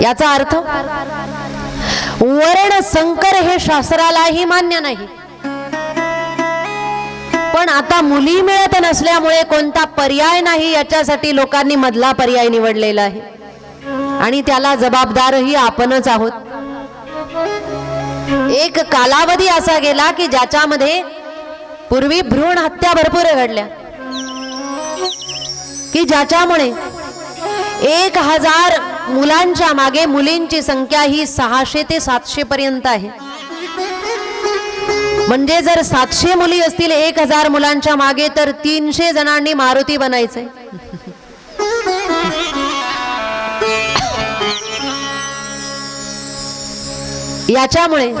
याचा अर्थ वर्ण संकर हे शास्त्रालाही मान्य नाही. पण आता मुली मिळत नसल्यामुळे कोणता पर्याय नाही याच्यासाठी लोकांनी मधला पर्याय निवडलेला आहे. आणि त्याला जबाबदारही आपणच आहोत. एक कालावधी असा गेला की ज्याच्यामध्ये पूर्वी भ्रूण हत्या भरपूर घडल्या. की ज्याच्यामुळे एक हजार मुलांच्या मागे मुलींची संख्या ही सहाशे ते सातशे पर्यंत आहे. म्हणजे जर सातशे मुली असतील एक हजार मुलांच्या मागे तर तीनशे जणांनी मारुती बनायचंय. याच्यामुळे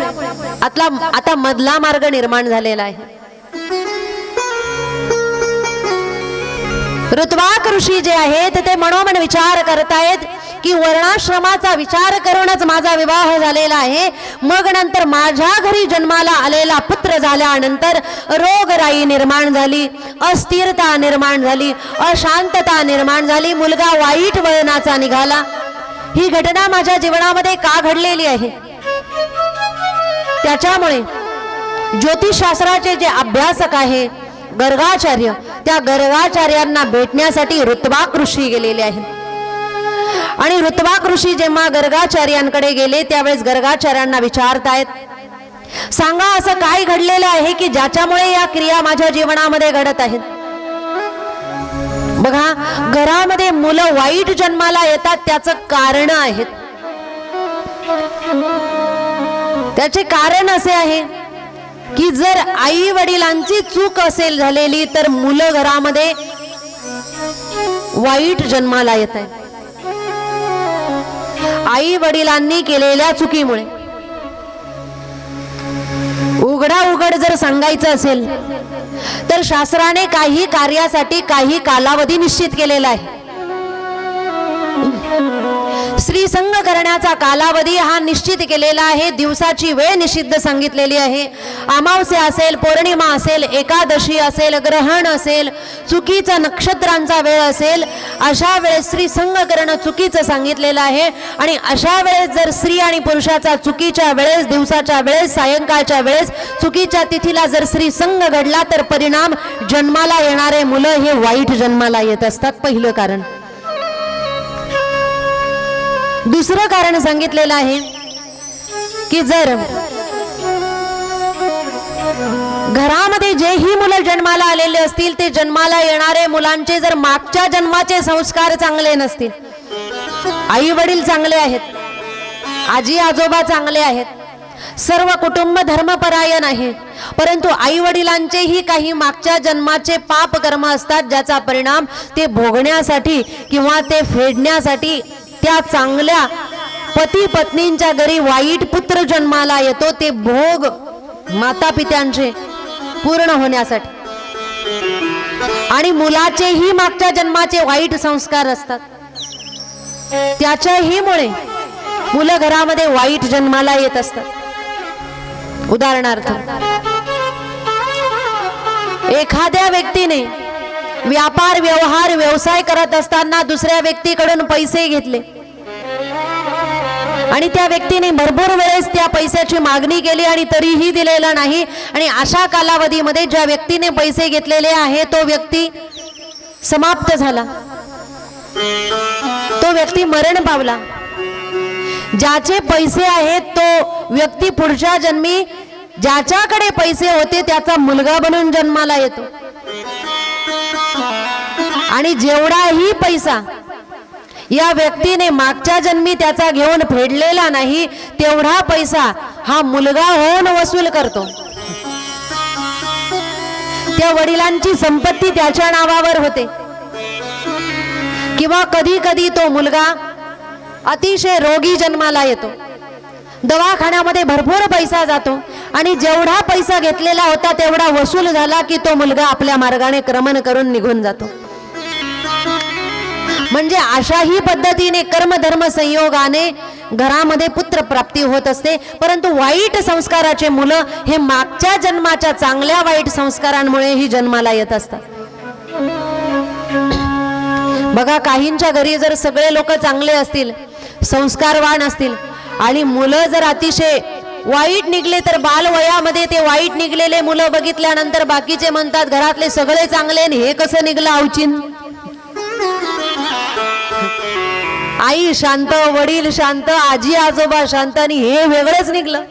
आतला आता मधला मार्ग निर्माण झालेला आहे. ऋत्वाक ऋषी जे आहेत ते मनोमन विचार करतायत की वर्णाश्रमाचा विचार करूनच माझा विवाह झालेला आहे. मग नंतर माझ्या घरी जन्माला आलेला पुत्र झाल्यानंतर रोगराई निर्माण झाली अस्थिरता निर्माण झाली अशांतता निर्माण झाली मुलगा वाईट वळणाचा निघाला. ही घटना माझ्या जीवनामध्ये का घडलेली आहे? त्याच्यामुळे ज्योतिषशास्त्राचे जे अभ्यासक आहे गर्गाचार्य त्या गर्गाचार्यांना भेटण्यासाठी ऋत्वाकृषी ऋषी गेलेले आहेत. आणि ऋतवाक ऋषी जेव्हा गर्गाचार्यांकडे गेले त्यावेळेस गर्गाचार्यांना विचारतायत सांगा असं काय घडलेलं आहे की ज्याच्यामुळे या क्रिया माझ्या जीवनामध्ये घडत आहेत? बघा घरामध्ये मुलं वाईट जन्माला येतात त्याचं कारण आहेत. त्याचे कारण असे आहे की जर आई वडिलांची चूक असेल झालेली तर मुलं घरामध्ये वाईट जन्माला येत आहे आई वडिलांनी केलेल्या चुकीमुळे. उघडा उघड जर सांगायचं असेल तर शास्त्राने काही कार्यासाठी काही कालावधी निश्चित केलेला आहे. स्त्री संघ करण्याचा कालावधी हा निश्चित केलेला आहे. दिवसाची वेळ निषिद्ध सांगितलेली आहे. अमावस्या असेल पौर्णिमा असेल एकादशी असेल ग्रहण असेल चुकीचा नक्षत्रांचा वेळ असेल अशा वेळेस स्त्री संघ करणं चुकीचं सांगितलेलं आहे. आणि अशा वेळेस जर स्त्री आणि पुरुषाचा चुकीच्या वेळेस दिवसाच्या वेळेस सायंकाळच्या वेळेस चुकीच्या तिथीला जर स्त्री संघ घडला तर परिणाम जन्माला येणारे मुलं हे वाईट जन्माला येत असतात. पहिलं कारण. दुसरं कारण सांगितलेलं आहे की जर घरामध्ये जेही मुलं जन्माला आलेले असतील ते जन्माला येणारे मुलांचे जर मागच्या जन्माचे संस्कार चांगले नसतील आई वडील चांगले आहेत आजी आजोबा चांगले आहेत सर्व कुटुंब धर्मपरायण आहे परंतु आई वडिलांचेही काही मागच्या जन्माचे पाप कर्म असतात ज्याचा परिणाम ते भोगण्यासाठी किंवा ते फेडण्यासाठी त्या चांगल्या पती पत्नींच्या घरी वाईट पुत्र जन्माला येतो ते भोग माता पित्यांचे पूर्ण होण्यासाठी. आणि मुलाचेही मागच्या जन्माचे वाईट संस्कार असतात. त्याच्याही मुळे मुलं घरामध्ये वाईट जन्माला येत असतात. उदाहरणार्थ एखाद्या व्यक्तीने व्यापार व्यवहार व्यवसाय करत असताना दुसऱ्या व्यक्तीकडून पैसे घेतले. आणि त्या व्यक्तीने भरपूर वेळेस त्या पैशाची मागणी केली आणि तरीही दिलेला नाही. आणि अशा कालावधीमध्ये ज्या व्यक्तीने पैसे घेतलेले आहे तो व्यक्ती समाप्त झाला. तो व्यक्ती मरण पावला. ज्याचे पैसे आहेत तो व्यक्ती पुढच्या जन्मी ज्याच्याकडे पैसे होते त्याचा मुलगा बनून जन्माला येतो. आणि जेवढाही पैसा या व्यक्तीने मागच्या जन्मी त्याचा घेऊन फेडलेला नाही तेवढा पैसा हा मुलगा होऊन वसूल करतो. त्या वडिलांची संपत्ती त्याच्या नावावर होते. किंवा कधी कधी तो मुलगा अतिशय रोगी जन्माला येतो. दवाखान्यामध्ये भरपूर पैसा जातो आणि जेवढा पैसा घेतलेला होता तेवढा वसूल झाला की तो मुलगा आपल्या मार्गाने क्रमण करून निघून जातो. म्हणजे अशाही पद्धतीने कर्मधर्म संयोगाने घरामध्ये पुत्र प्राप्ती होत असते. परंतु वाईट संस्काराचे मुलं हे मागच्या जन्माच्या चांगल्या वाईट संस्कारांमुळे ही जन्माला येत असतात. बघा काहींच्या घरी जर सगळे लोक चांगले असतील संस्कारवान असतील आणि मुलं जर अतिशय वाईट निघले तर बालवयामध्ये ते वाईट निघलेले मुलं बघितल्यानंतर बाकीचे म्हणतात घरातले सगळे चांगले आणि हे कसं निघलं अवचिन आई शांत वडील शांत आजी आजोबा शांत आणि हे वेगळंच निघलं.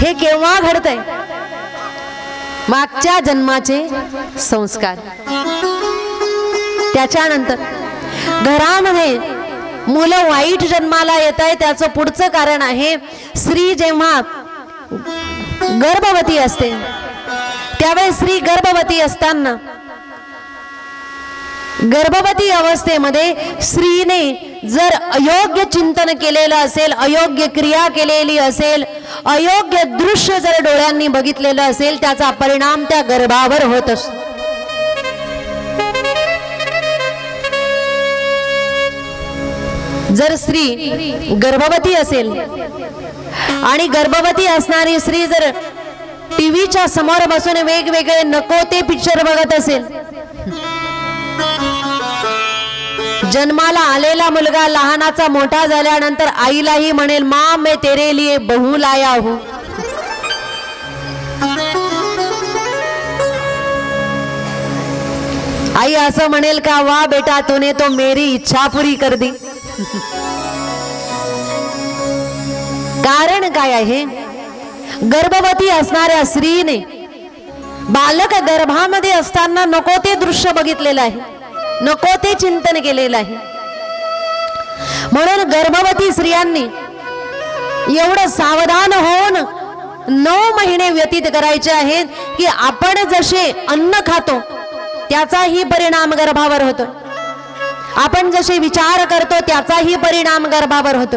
हे केव्हा घडतंय? मागच्या जन्माचे संस्कार. त्याच्यानंतर घरामध्ये मुलं वाईट जन्माला येत आहे त्याचं पुढचं कारण आहे स्त्री जेव्हा गर्भवती असते त्यावेळेस स्त्री गर्भवती असताना गर्भवती अवस्थेमध्ये स्त्रीने जर अयोग्य चिंतन केलेलं असेल अयोग्य क्रिया केलेली असेल अयोग्य दृश्य जर डोळ्यांनी बघितलेलं असेल त्याचा परिणाम त्या गर्भावर होत असतो. जर स्त्री गर्भवती असेल आणि गर्भवती असणारी स्त्री जर टीव्हीच्या समोर बसून वेगवेगळे नको ते पिक्चर बघत असेल जन्माला आलेला मुलगा लहानाचा मोठा झाल्यानंतर आईलाही म्हणेल मा मे तेरे लिए बहु लाया हूं. आई असं म्हणेल का वा बेटा तूने तो मेरी इच्छा पुरी कर दी. कारण काय आहे? गर्भवती असणाऱ्या स्त्रीने बालक गर्भामध्ये असताना नको ते दृश्य बघितलेलं आहे. नको ते चिंतन केलेलं आहे. म्हणून गर्भवती स्त्रियांनी एवढं सावधान होऊन नऊ महिने व्यतीत करायचे आहेत की आपण जसे अन्न खातो त्याचाही परिणाम गर्भावर होतो. आपण जसे विचार करतो त्याचाही परिणाम गर्भावर होतो.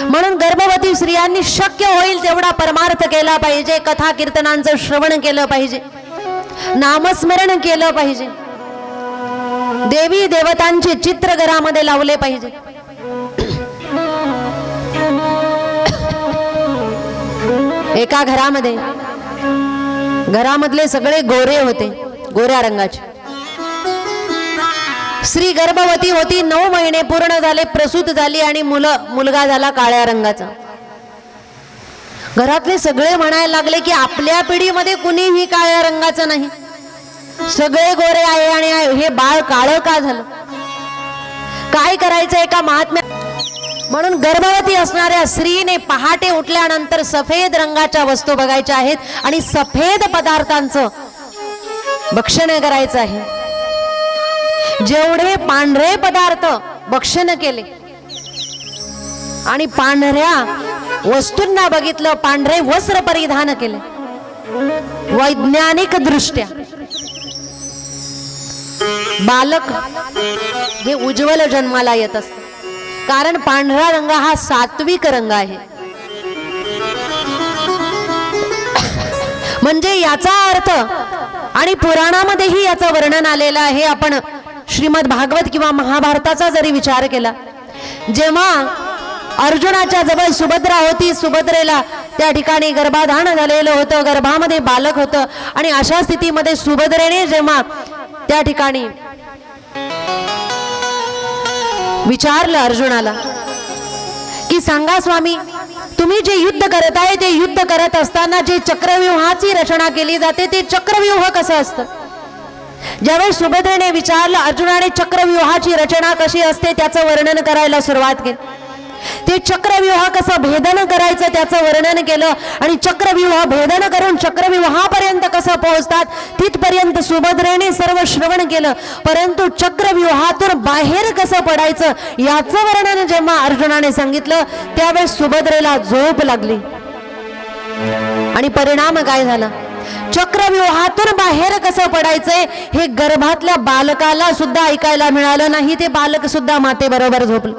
म्हणून गर्भवती स्त्रियांनी शक्य होईल तेवढा परमार्थ केला पाहिजे कथा कीर्तनांचं श्रवण केलं पाहिजे नामस्मरण केलं पाहिजे. देवी देवतांचे चित्र घरामध्ये लावले पाहिजे. एका घरामध्ये घरामधले सगळे गोरे होते गोऱ्या रंगाचे. स्त्री गर्भवती होती नऊ महिने पूर्ण झाले प्रसूत झाली आणि मुलं मुलगा झाला काळ्या रंगाचा. घरातले सगळे म्हणायला लागले की आपल्या पिढीमध्ये कुणीही काळ्या रंगाचं नाही. सगळे गोरे आहे आणि हे बाळ काळ का झालं? काय करायचं एका महात्म्या? म्हणून गर्भवती असणाऱ्या स्त्रीने पहाटे उठल्यानंतर सफेद रंगाच्या वस्तू बघायच्या आहेत आणि सफेद पदार्थांचं भक्षण करायचं आहे. जेवढे पांढरे पदार्थ भक्षण केले आणि पांढऱ्या वस्तूंना बघितलं पांढरे वस्त्र परिधान केले. वैज्ञानिक दृष्ट्या बालक हे उज्ज्वल जन्माला येत असत. कारण पांढरा रंग हा सात्विक रंग आहे. म्हणजे याचा अर्थ आणि पुराणामध्येही याचं वर्णन आलेलं आहे. आपण श्रीमद भागवत किंवा महाभारताचा जरी विचार केला जेव्हा अर्जुनाच्या जवळ सुभद्रा होती सुभद्रेला त्या ठिकाणी गर्भाधान झालेलं होतं गर्भामध्ये बालक होतं आणि अशा स्थितीमध्ये सुभद्रेने जेव्हा त्या ठिकाणी विचारलं अर्जुनाला की सांगा स्वामी तुम्ही जे युद्ध करत आहे ते युद्ध करत असताना जे चक्रव्यूहाची रचना केली जाते ते चक्रव्यूह कसं असतं? ज्यावेळेस सुभद्रेने विचारलं अर्जुनाने चक्रव्यूहाची रचना कशी असते त्याचं वर्णन करायला सुरुवात केली. ते चक्रव्यूह कसं भेदन करायचं त्याचं वर्णन केलं. आणि चक्रव्यूह भेदन करून चक्रव्यूहापर्यंत कसं पोहोचतात तिथपर्यंत सुभद्रेने सर्व श्रवण केलं. परंतु चक्रव्यूहातून बाहेर कसं पडायचं याचं वर्णन जेव्हा अर्जुनाने सांगितलं त्यावेळेस सुभद्रेला झोप लागली. आणि परिणाम काय झाला? चक्रव्यूहातून बाहेर कसं पडायचंय हे गर्भातल्या बालकाला सुद्धा ऐकायला मिळालं नाही ते बालक सुद्धा मातेबरोबर झोपलं.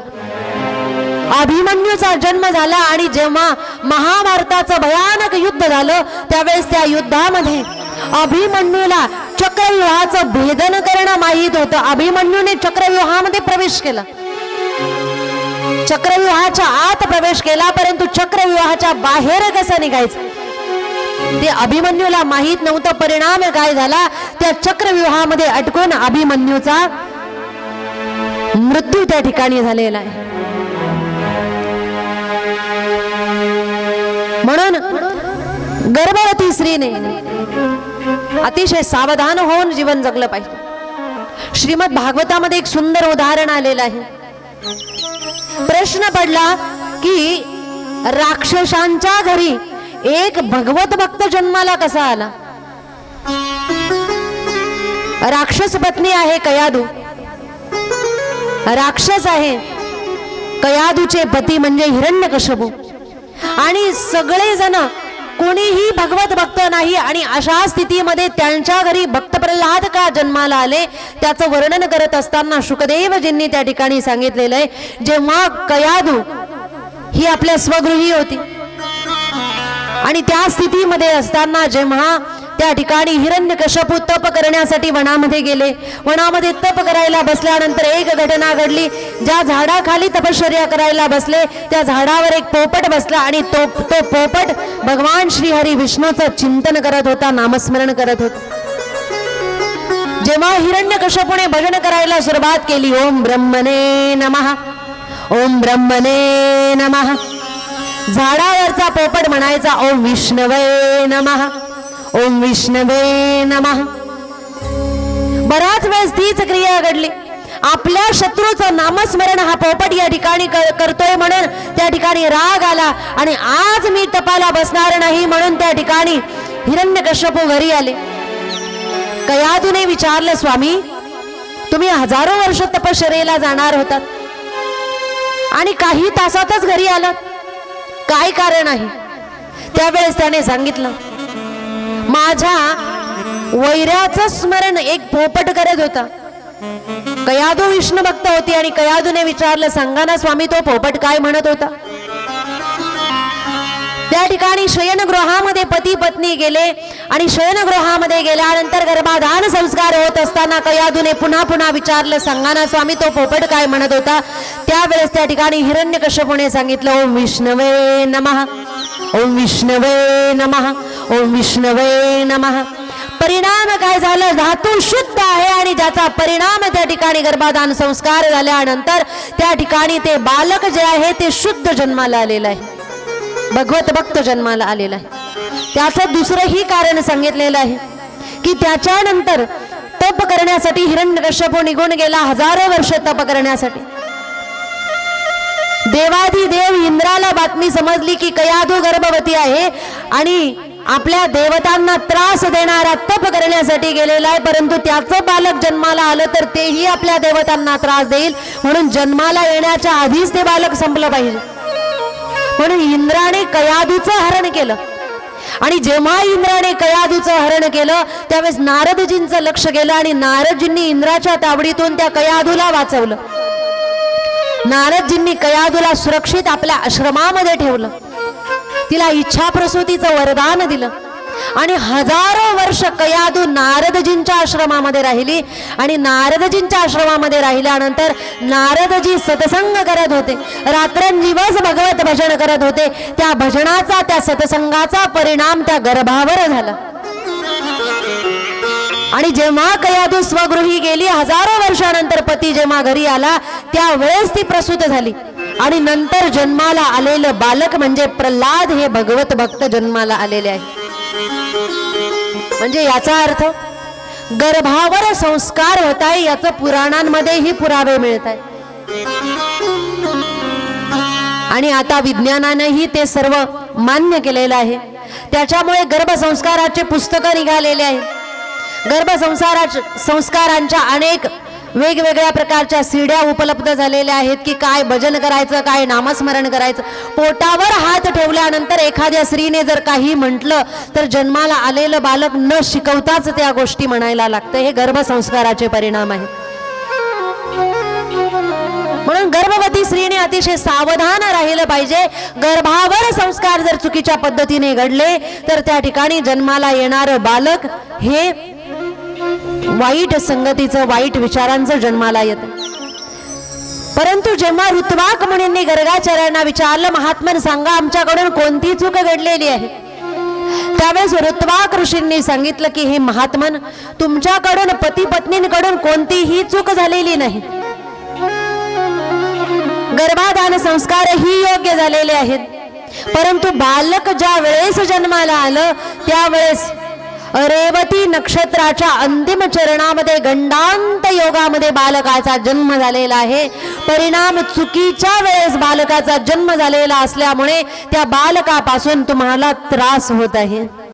अभिमन्यूचा जन्म झाला आणि जेव्हा महाभारताचं भयानक युद्ध झालं त्यावेळेस त्या युद्धामध्ये अभिमन्यूला चक्रव्यूहाचं भेदन करणं माहीत होतं. अभिमन्यूने चक्रव्यूहामध्ये प्रवेश केला. चक्रव्यूहाच्या आत प्रवेश केला परंतु चक्रव्यूहाच्या बाहेर कसं निघायचं? ते अभिमन्यूला माहीत नव्हतं. परिणाम काय झाला? त्या चक्रव्यूहामध्ये अटकून अभिमन्यूचा मृत्यू त्या ठिकाणी झालेला आहे. गर्भवती स्त्रीने अतिशय सावधान होऊन जीवन जगलं पाहिजे. श्रीमद भागवतामध्ये एक सुंदर उदाहरण आलेलं आहे. प्रश्न पडला की राक्षसांच्या घरी एक भगवत भक्त जन्माला कसा आला? राक्षस पत्नी आहे कयादू. राक्षस आहे कयादूचे पती म्हणजे हिरण्यकशबू आणि सगळे जण कोणीही भगवत भक्त नाही आणि अशा स्थितीमध्ये त्यांच्या घरी भक्त प्रल्हाद का जन्माला आले? त्याचं वर्णन करत असताना शुकदेवजींनी त्या ठिकाणी सांगितलेलं आहे जेव्हा कयादू ही आपल्या स्वगृही होती. आणि त्या स्थितीमध्ये असताना जेव्हा त्या ठिकाणी हिरण्यकशपू तप करण्यासाठी वनामध्ये गेले. वनामध्ये तप करायला बसल्यानंतर एक घटना घडली. ज्या झाडाखाली तपश्चर्या करायला बसले त्या झाडावर एक पोपट बसला आणि तो तो पोपट भगवान श्रीहरी विष्णूचं चिंतन करत होता नामस्मरण करत होता. जेव्हा हिरण्यकशपूने भजन करायला सुरुवात केली ओम ब्रह्मने नमः ओम ब्रह्मने नमः. झाडावरचा पोपट म्हणायचा ओम विष्णवे नमः. ओम विष्णवे नमः. बराच वेळेस तीच क्रिया घडली. आपल्या शत्रूचं नामस्मरण हा पोपट या ठिकाणी करतोय म्हणून त्या ठिकाणी राग आला आणि आज मी तपाला बसणार नाही म्हणून त्या ठिकाणी हिरण्यकश्यपू घरी आले. कयादूने विचारलं स्वामी तुम्ही हजारो वर्ष तपश्चर्येला जाणार होतात आणि काही तासातच घरी आलात. काय कारण आहे? त्यावेळेस त्याने सांगितलं माझ्या वैराचं स्मरण एक पोपट करत होता. कयादू विष्णू भक्त होती आणि कयादूने विचारलं सांगा ना स्वामी तो पोपट काय म्हणत होता? त्या ठिकाणी शयनगृहामध्ये पती पत्नी गेले आणि शयनगृहामध्ये गेल्यानंतर गर्भाधान संस्कार होत असताना कयादूने पुन्हा पुन्हा विचारलं सांगा ना स्वामी तो पोपट काय म्हणत होता? त्यावेळेस त्या ठिकाणी हिरण्यकश्यपूने सांगितलं ओम विष्णवे नमः. ओम विष्णवे नमः ओम विष्णवे नमः. परिणाम काय झालं? धातू शुद्ध आहे आणि ज्याचा परिणाम त्या ठिकाणी गर्भाधान संस्कार झाल्यानंतर त्या ठिकाणी ते बालक जे आहे ते शुद्ध जन्माला आलेलं आहे. भगवत भक्त जन्माला आलेला आहे. त्याचं दुसरंही कारण सांगितलेलं आहे की त्याच्यानंतर तप करण्यासाठी हिरण्यकश्यपू निघून गेला हजारो वर्ष तप करण्यासाठी. देवाधी देव इंद्राला बातमी समजली की कयादू गर्भवती आहे आणि आपल्या देवतांना त्रास देणारा तप करण्यासाठी गेलेला आहे परंतु त्याचं बालक जन्माला आलं तर तेही आपल्या देवतांना त्रास देईल. म्हणून जन्माला येण्याच्या आधीच ते बालक संपलं पाहिजे. म्हणून इंद्राने कयादूचं हरण केलं. आणि जेव्हा इंद्राने कयादूचं हरण केलं त्यावेळेस नारदजींचं लक्ष गेलं आणि नारदजींनी इंद्राच्या तावडीतून त्या कयादूला वाचवलं. नारदजींनी कयादूला सुरक्षित आपल्या आश्रमामध्ये ठेवलं. तिला इच्छा प्रसूतीचं वरदान दिलं. आणि हजारो वर्ष कयादू नारदजींच्या आश्रमामध्ये राहिली. आणि नारदजींच्या आश्रमामध्ये राहिल्यानंतर नारदजी सत्संग करत होते. रात्रंदिवस भगवत भजन करत होते. त्या भजनाचा त्या सत्संगाचा परिणाम त्या गर्भावर झाला. आणि जेव्हा कयादू स्वगृही गेली हजारो वर्षानंतर पती जेव्हा घरी आला त्यावेळेस ती प्रसूत झाली. आणि नंतर जन्माला आलेलं बालक म्हणजे प्रल्हाद हे भगवत भक्त जन्माला आलेले आहे. म्हणजे याचा अर्थ गर्भावर संस्कार होत आहे याचं पुराणांमध्येही पुरावे मिळत आहे आणि आता विज्ञानानेही ते सर्व मान्य केलेलं आहे. त्याच्यामुळे गर्भसंस्काराचे पुस्तकं निघालेले आहेत गर्भसंसारा संस्कारांच्या अनेक वेगवेगळ्या प्रकारच्या सिड्या उपलब्ध झालेल्या आहेत की काय भजन करायचं काय नामस्मरण करायचं. पोटावर हात ठेवल्यानंतर एखाद्या स्त्रीने जर काही म्हटलं तर जन्माला आलेलं बालक न शिकवताच त्या गोष्टी म्हणायला लागतं. हे गर्भसंस्काराचे परिणाम आहेत. म्हणून गर्भवती स्त्रीने अतिशय सावधान राहिलं पाहिजे. गर्भावर संस्कार जर चुकीच्या पद्धतीने घडले तर त्या ठिकाणी जन्माला येणारं बालक हे वाईट संगतीचं वाईट विचारांचं जन्माला येतं. परंतु जेव्हा ऋतवाक मुनींनी गर्गाचार्यांना विचारलं महात्मन सांगा आमच्याकडून कोणती चूक घडलेली आहे? त्यावेळेस ऋतवाक ऋषींनी सांगितलं की हे महात्मन तुमच्याकडून पती पत्नींकडून कोणतीही चूक झालेली नाही. गर्भाधान संस्कार ही योग्य झालेले आहेत. परंतु बालक ज्या वेळेस जन्माला आलं त्यावेळेस रेवती नक्षत्राच्या अंतिम चरणामध्ये गंडांत योगामध्ये बालकाचा जन्म झालेला आहे. परिणाम चुकीच्या वेळेस बालकाचा जन्म झालेला असल्यामुळे त्या बालकापासून तुम्हाला त्रास होत आहे.